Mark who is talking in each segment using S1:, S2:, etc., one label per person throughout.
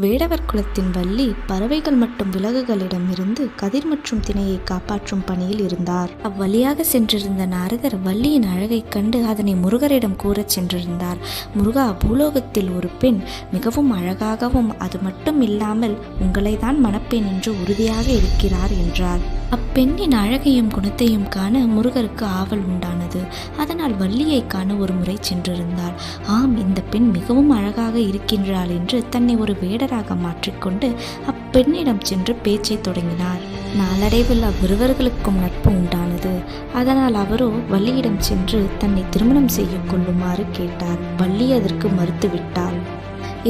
S1: வேடவர் குலத்தின் வள்ளி பறவைகள் மற்றும் விலங்குகளிடமிருந்து கதிர் மற்றும் திணையை காப்பாற்றும் பணியில் இருந்தார். அவ்வழியாக சென்றிருந்த நாரதர் வள்ளியின் அழகைக் கண்டு அதனை முருகரிடம் கூறச் சென்றிருந்தார். முருகா பூலோகத்தில் ஒரு பெண் மிகவும் அழகாகவும் அது மட்டும் இல்லாமல் உங்களை தான் மணப்பேன் என்று உறுதியாக இருக்கிறார் என்றார். அப்பெண்ணின் அழகையும் குணத்தையும் காண முருகருக்கு ஆவல் உண்டானது. அதனால் வள்ளியை காண ஒரு முறை சென்றிருந்தார். ஆம் இந்த பெண் மிகவும் அழகாக இருக்கின்றாள் என்று தன்னை ஒரு வேட வேடராக மாற்றிக்கொண்டு அப்பெண்ணிடம் சென்று பேச்சை தொடங்கினார். நாளடைவில் அவ்விருவர்களுக்கும் நட்பு உண்டானது. அதனால் அவரோ வள்ளியிடம் சென்று தன்னை திருமணம் செய்ய கொள்ளுமாறு கேட்டார். வள்ளி அதற்கு மறுத்துவிட்டாள்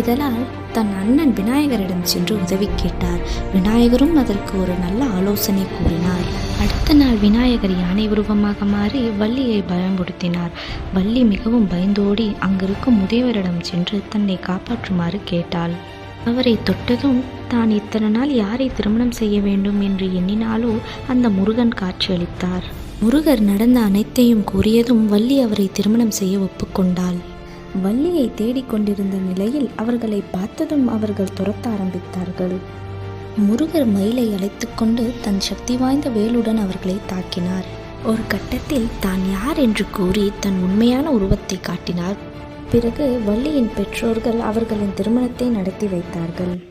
S1: இதனால் தன் அண்ணன் விநாயகரிடம் சென்று உதவி கேட்டார். விநாயகரும் அதற்கு ஒரு நல்ல ஆலோசனை கூறினார். அடுத்த நாள் விநாயகர் யானை உருவமாக மாறி வள்ளியை பயன்படுத்தினார் வள்ளி மிகவும் பயந்தோடி அங்கிருக்கும் முதியவரிடம் சென்று தன்னை காப்பாற்றுமாறு கேட்டாள். அவரை தொட்டதும் தான் இத்தனை நாள் யாரை திருமணம் செய்ய வேண்டும் என்று எண்ணினாலோ அந்த முருகன் காட்சியளித்தார். முருகர் நடந்த அனைத்தையும் கூறியதும் வள்ளி அவரை திருமணம் செய்ய ஒப்புக்கொண்டாள். வள்ளியை தேடிக்கொண்டிருந்த நிலையில் அவர்களை பார்த்ததும் அவர்கள் துரத்த ஆரம்பித்தார்கள். முருகர் மயிலை அழைத்துக்கொண்டு தன் சக்தி வாய்ந்த வேலுடன் அவர்களை தாக்கினார். ஒரு கட்டத்தில் தான் யார் என்று கூறி தன் உண்மையான உருவத்தை காட்டினார். பிறகு வள்ளியின் பெற்றோர்கள் அவர்களின் திருமணத்தை நடத்தி வைத்தார்கள்.